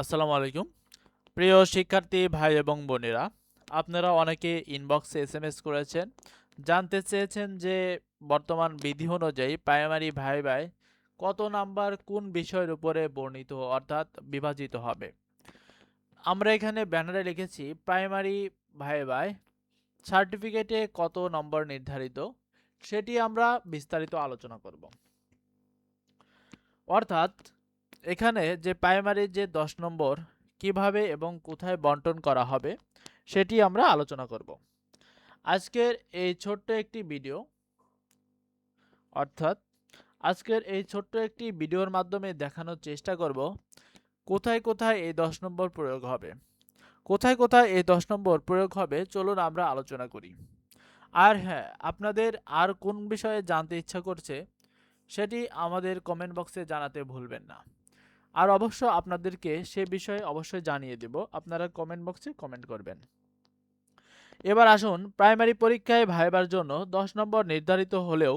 আসসালামু আলাইকুম। প্রিয় শিক্ষার্থী ভাই এবং বোনেরা, আপনারা অনেকে ইনবক্সে এস এম এস করেছেন। জানতে চেয়েছেন যে বর্তমান বিধি অনুযায়ী প্রাইমারি ভাই ভাই কত নাম্বার কোন বিষয়ের উপরে বর্ণিত অর্থাৎ বিভাজিত হবে। আমরা এখানে ব্যানারে লিখেছি প্রাইমারি ভাই ভাই সার্টিফিকেটে কত নম্বর নির্ধারিত, সেটি আমরা বিস্তারিত আলোচনা করব। অর্থাৎ এখানে যে প্রাইমারির যে দশ নম্বর কীভাবে এবং কোথায় বন্টন করা হবে, সেটি আমরা আলোচনা করব। আজকের এই ছোট্ট একটি ভিডিও অর্থাৎ আজকের এই ছোট্ট একটি ভিডিওর মাধ্যমে দেখানোর চেষ্টা করব, কোথায় কোথায় এই দশ নম্বর প্রয়োগ হবে। কোথায় কোথায় এই দশ নম্বর প্রয়োগ হবে, চলুন আমরা আলোচনা করি। আর হ্যাঁ আপনাদের আর কোন বিষয়ে জানতে ইচ্ছা করছে, সেটি আমাদের কমেন্ট বক্সে জানাতে ভুলবেন না। আর অবশ্য আপনাদেরকে সে বিষয়ে অবশ্যই জানিয়ে দেব। আপনারা কমেন্ট বক্সে কমেন্ট করবেন। এবার আসুন প্রাইমারি পরীক্ষায় ভাইবার জন্য দশ নম্বর নির্ধারিত হলেও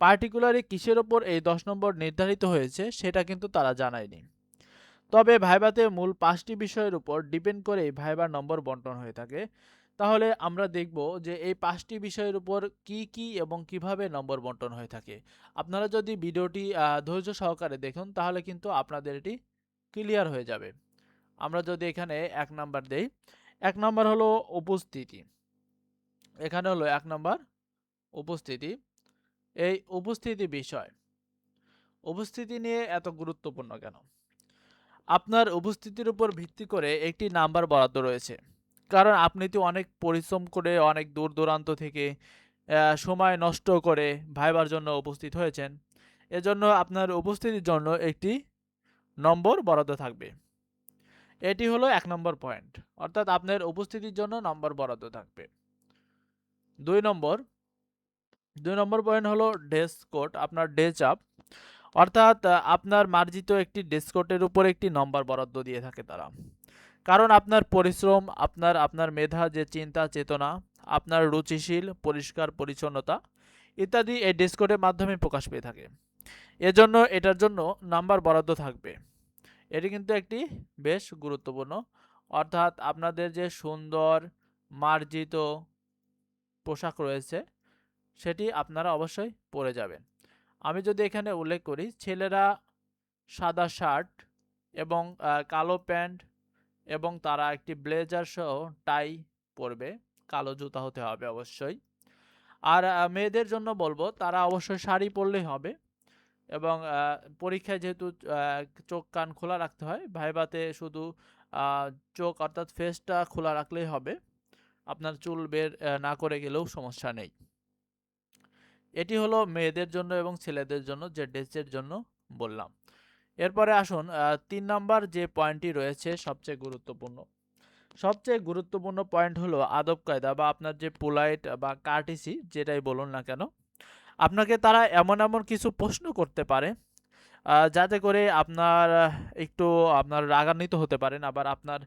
পার্টিকুলারলি কিসের ওপর এই দশ নম্বর নির্ধারিত হয়েছে সেটা কিন্তু তারা জানায়নি। তবে ভাইবাতে মূল পাঁচটি বিষয়ের উপর ডিপেন্ড করেই ভাইবার নম্বর বন্টন হয়ে থাকে। তাহলে আমরা দেখব যে এই পাঁচটি বিষয়ের উপর কি কি এবং কীভাবে নম্বর বন্টন হয়ে থাকে। আপনারা যদি ভিডিওটি ধৈর্য সহকারে দেখুন, তাহলে কিন্তু আপনাদের এটি ক্লিয়ার হয়ে যাবে। আমরা যদি এখানে এক নাম্বার দেই, এক নাম্বার হলো উপস্থিতি। এখানে হলো এক নাম্বার উপস্থিতি। এই উপস্থিতি বিষয়। উপস্থিতি নিয়ে এত গুরুত্বপূর্ণ কেন? আপনার উপস্থিতির উপর ভিত্তি করে একটি নাম্বার বরাদ্দ রয়েছে। কারণ আপনি তো অনেক পরিশ্রম করে অনেক দূর দূরান্ত থেকে সময় নষ্ট করে ভাইবার জন্য উপস্থিত হয়েছেন। এজন্য আপনার উপস্থিতির জন্য একটি নম্বর বরাদ্দ থাকবে। এটি হলো এক নম্বর পয়েন্ট। অর্থাৎ আপনার উপস্থিতির জন্য নম্বর বরাদ্দ থাকবে। দুই নম্বর দুই নম্বর পয়েন্ট হলো ডেস্ক কোড, আপনার ডে চাপ। অর্থাৎ আপনার মার্জিত একটি ডেস্ক কোডের উপর একটি নম্বর বরাদ্দ দিয়ে থাকে তারা। কারণ আপনার পরিশ্রম, আপনার আপনার মেধা, যে চিন্তা, চেতনা, আপনার রুচিশীল, পরিষ্কার, পরিচ্ছন্নতা ইত্যাদি এই ডিসকোডের মাধ্যমে প্রকাশ পেয়ে থাকে। এজন্য এটার জন্য নাম্বার বরাদ্দ থাকবে। এটি কিন্তু একটি বেশ গুরুত্বপূর্ণ। অর্থাৎ আপনাদের যে সুন্দর, মার্জিত পোশাক রয়েছে, সেটি আপনারা অবশ্যই পরে যাবেন। আমি যদি এখানে উল্লেখ করি, ছেলেরা সাদা শার্ট এবং কালো প্যান্ট এবং তারা একটি ব্লেজার সহ টাই পরবে, কালো জুতা হতে হবে অবশ্যই। আর মেয়েদের জন্য বলব, তারা অবশ্যই শাড়ি পরলেই হবে এবং পরীক্ষায় যেহেতু চোখ কান খোলা রাখতে হয়, ভাইবাতে শুধু চোখ অর্থাৎ ফেসটা খোলা রাখলেই হবে। আপনার চুল বের না করে গেলেও সমস্যা নেই। এটি হলো মেয়েদের জন্য এবং ছেলেদের জন্য যে ড্রেসের জন্য বললাম। এরপরে আসুন তিন নাম্বার যে পয়েন্টটি রয়েছে সবচেয়ে গুরুত্বপূর্ণ। সবচেয়ে গুরুত্বপূর্ণ পয়েন্ট হলো আদব কায়দা বা আপনার যে পোলাইট বা কার্টিসি যেটাই বলুন না কেন, আপনাকে তারা এমন এমন কিছু প্রশ্ন করতে পারে যাতে করে আপনার একটু আপনার রাগান্বিত হতে পারেন। আবার আপনার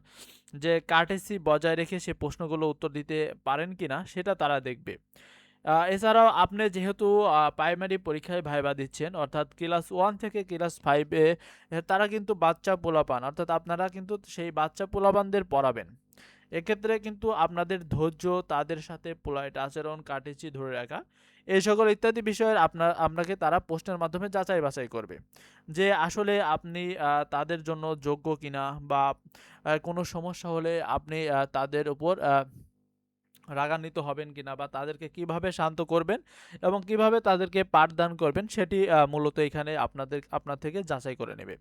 যে কার্টেসি বজায় রেখে সে প্রশ্নগুলো উত্তর দিতে পারেন কিনা সেটা তারা দেখবে। এছাড়াও আপনি যেহেতু প্রাইমারি পরীক্ষায় ভাইবা দিচ্ছেন, অর্থাৎ ক্লাস ওয়ান থেকে ক্লাস ফাইভে তারা কিন্তু বাচ্চা পোলাপান, অর্থাৎ আপনারা কিন্তু সেই বাচ্চা পোলাপানদের পড়াবেন। এক্ষেত্রে কিন্তু আপনাদের ধৈর্য, তাদের সাথে পোলাইট আচরণ, কাটিচি ধরে রাখা, এই সকল ইত্যাদি বিষয়ের আপনার আপনাকে তারা প্রশ্নের মাধ্যমে যাচাই বাছাই করবে। যে আসলে আপনি তাদের জন্য যোগ্য কিনা বা কোনো সমস্যা হলে আপনি তাদের উপর রাগান্বিত হবেন কিনা বা তাদেরকে কীভাবে শান্ত করবেন এবং কীভাবে তাদেরকে পাঠদান করবেন সেটি মূলত এখানে আপনাদের, আপনার থেকে যাচাই করে নেবে।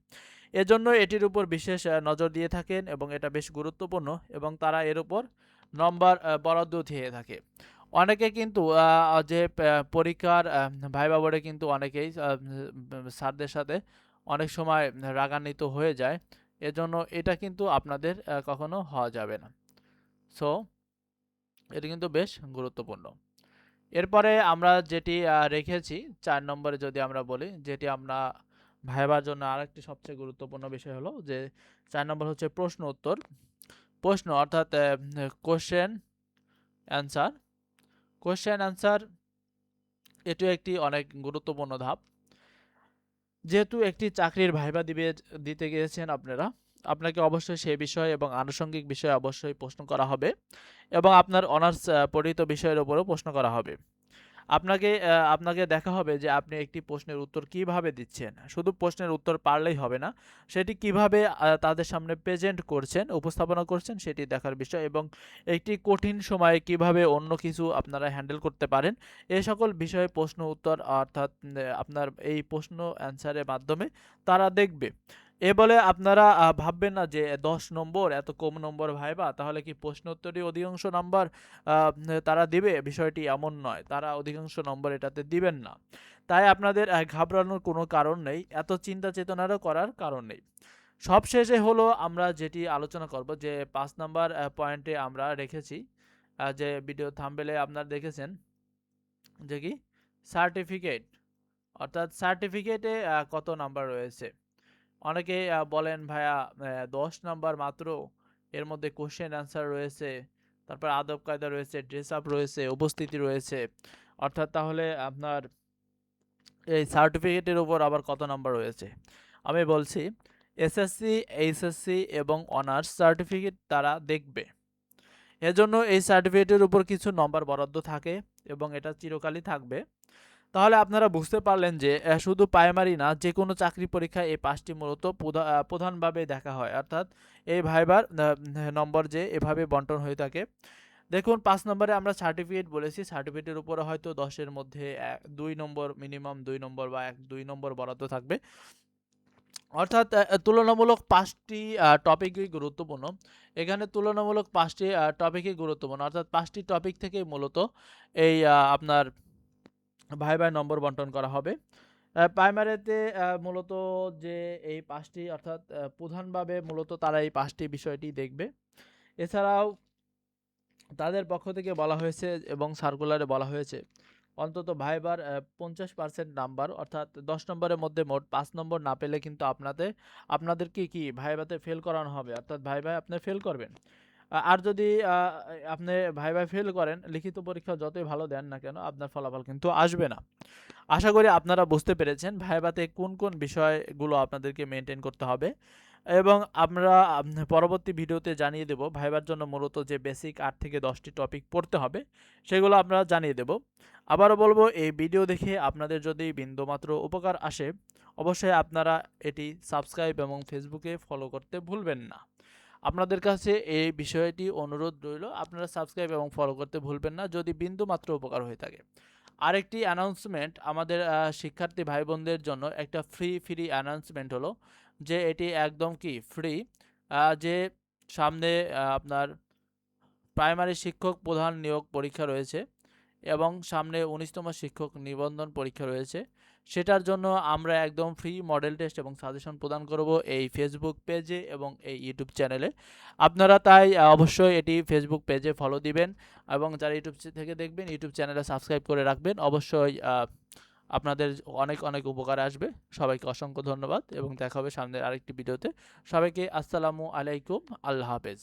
এজন্য এটির উপর বিশেষ নজর দিয়ে থাকেন এবং এটা বেশ গুরুত্বপূর্ণ এবং তারা এর উপর নম্বর বরাদ্দ দিয়ে থাকে। অনেকে কিন্তু যে পরীক্ষার ভাইবা বোর্ডে কিন্তু অনেকেই স্যারদের সাথে অনেক সময় রাগান্বিত হয়ে যায়। এজন্য এটা কিন্তু আপনাদের কখনো হওয়া যাবে না। সো এটা কিন্তু বেশ গুরুত্বপূর্ণ। এরপরে আমরা যেটি রেখেছি, চার নম্বরে যদি আমরা বলি, যেটি আমরা ভাইবার জন্য আরেকটি সবচেয়ে গুরুত্বপূর্ণ বিষয় হলো যে, চার নম্বর হচ্ছে প্রশ্ন উত্তর। প্রশ্ন অর্থাৎ কোশ্চেন অ্যান্সার কোশ্চেন অ্যান্সার এটিও একটি অনেক গুরুত্বপূর্ণ ধাপ। যেহেতু একটি চাকরির ভাইবা দিবে, দিতে গিয়েছেন আপনারা আপনাকে অবশ্যই সেই বিষয় এবং আনুষঙ্গিক বিষয়ে অবশ্যই প্রশ্ন করা হবে এবং আপনার অনার্স পঠিত বিষয়ের উপরেও প্রশ্ন করা হবে। আপনাকে আপনাকে দেখা হবে যে আপনি একটি প্রশ্নের উত্তর কীভাবে দিচ্ছেন। শুধু প্রশ্নের উত্তর পারলেই হবে না, সেটি কীভাবে তাদের সামনে প্রেজেন্ট করছেন, উপস্থাপনা করছেন সেটি দেখার বিষয় এবং একটি কঠিন সময়ে কীভাবে অন্য কিছু আপনারা হ্যান্ডেল করতে পারেন এই সকল বিষয়ে প্রশ্ন উত্তর অর্থাৎ আপনার এই প্রশ্ন অ্যান্সারের মাধ্যমে তারা দেখবে। এ বলে আপনারা ভাববেন না যে দশ নম্বর, এত কম নম্বর ভাইবা, তাহলে কি প্রশ্নোত্তরই অধিকাংশ নাম্বার তারা দিবে? বিষয়টি এমন নয়, তারা অধিকাংশ নম্বর এটাতে দিবেন না। তাই আপনাদের ঘাবড়ানোর কোনো কারণ নেই, এত চিন্তা চেতনারও করার কারণ নেই। সবশেষে হলো আমরা যেটি আলোচনা করব, যে পাঁচ নাম্বার পয়েন্টে আমরা রেখেছি যে ভিডিও থাম্বেলে আপনারা দেখেছেন, যে কি? সার্টিফিকেট, অর্থাৎ সার্টিফিকেটে কত নাম্বার রয়েছে? অনেকে বলেন, ভাইয়া দশ নাম্বার মাত্র এর মধ্যে কোশ্চেন অ্যান্সার রয়েছে, তারপর আদব কায়দা রয়েছে ড্রেস আপ রয়েছে, উপস্থিতি রয়েছে। অর্থাৎ তাহলে আপনার এই সার্টিফিকেটের উপর আবার কত নাম্বার রয়েছে? আমি বলছি এসএসসি এইচএসসি এবং অনার্স সার্টিফিকেট তারা দেখবে। এজন্য এই সার্টিফিকেটের উপর কিছু নম্বর বরাদ্দ থাকে এবং এটা চিরকালই থাকবে। তাহলে আপনারা বুঝতে পারলেন যে শুধু প্রাইমারি না যে কোনো চাকরি পরীক্ষায় এই পাঁচটি মূলত প্রধা- প্রধানভাবে দেখা হয়। অর্থাৎ এই ভাইবার নম্বর যে, এভাবে বন্টন হয়ে থাকে। দেখুন, পাঁচ নম্বরে আমরা সার্টিফিকেট বলেছি। সার্টিফিকেটের উপরে হয়তো দশের মধ্যে দুই নম্বর মিনিমাম দুই নম্বর বা এক, দুই নম্বর বরাদ্দ থাকবে। অর্থাৎ তুলনামূলক পাঁচটি টপিকই গুরুত্বপূর্ণ। এখানে তুলনামূলক পাঁচটি টপিকই গুরুত্বপূর্ণ। অর্থাৎ পাঁচটি টপিক থেকেই মূলত এই আপনার ভাই ভাই নম্বর বন্টন করা হবে। প্রাইমারিতে মূলত যে এই পাঁচটি, অর্থাৎ প্রধানভাবে মূলত তারা এই পাঁচটি বিষয়টি দেখবে। এছাড়াও তাদের পক্ষ থেকে বলা হয়েছে এবং সার্কুলারে বলা হয়েছে, অন্তত ভাইবার পঞ্চাশ পার্সেন্ট নাম্বার অর্থাৎ দশ নম্বরের মধ্যে মোট পাঁচ নম্বর না পেলে কিন্তু আপনাদের আপনাদেরকে কি ভাইবাতে ফেল করানো হবে? অর্থাৎ ভাই ভাই আপনি ফেল করবেন? আর যদি আপনি ভাই ভাই ফেল করেন, লিখিত পরীক্ষা যতই ভালো দেন না কেন, আপনার ফলাফল কিন্তু আসবে না। আশা করি আপনারা বুঝতে পেরেছেন ভাইবাতে কোন কোন বিষয়গুলো আপনাদেরকে মেনটেন করতে হবে এবং আমরা পরবর্তী ভিডিওতে জানিয়ে দেব ভাইবার জন্য মূলত যে বেসিক আট থেকে দশটি টপিক পড়তে হবে, সেগুলো আমরা জানিয়ে দেব। আবারও বলব, এই ভিডিও দেখে আপনাদের যদি বিন্দুমাত্র উপকার আসে, অবশ্যই আপনারা এটি সাবস্ক্রাইব এবং ফেসবুকে ফলো করতে ভুলবেন না। আপনাদের কাছে এই বিষয়টি অনুরোধ রইল, আপনারা সাবস্ক্রাইব এবং ফলো করতে ভুলবেন না যদি বিন্দু মাত্র উপকার হয়ে থাকে। আরেকটি অ্যানাউন্সমেন্ট আমাদের শিক্ষার্থী ভাই বোনদের জন্য একটা ফ্রি ফ্রি অ্যানাউন্সমেন্ট হলো যে এটি একদম কি ফ্রি যে সামনে আপনার প্রাইমারি শিক্ষক প্রধান নিয়োগ পরীক্ষা রয়েছে এবং সামনে উনিশতম শিক্ষক নিবন্ধন পরীক্ষা রয়েছে। সেটার জন্য আমরা একদম ফ্রি মডেল টেস্ট এবং সাজেশন প্রদান করব এই ফেসবুক পেজে এবং এই ইউটিউব চ্যানেলে আপনারা তাই অবশ্যই এটি ফেসবুক পেজে ফলো দিবেন এবং যারা ইউটিউব থেকে দেখবেন ইউটিউব চ্যানেলে সাবস্ক্রাইব করে রাখবেন, অবশ্যই আপনাদের অনেক অনেক উপকার আসবে। সবাইকে অসংখ্য ধন্যবাদ এবং দেখা হবে সামনের আরেকটি ভিডিওতে সবাইকে আসসালামু আলাইকুম, আল্লাহ হাফেজ।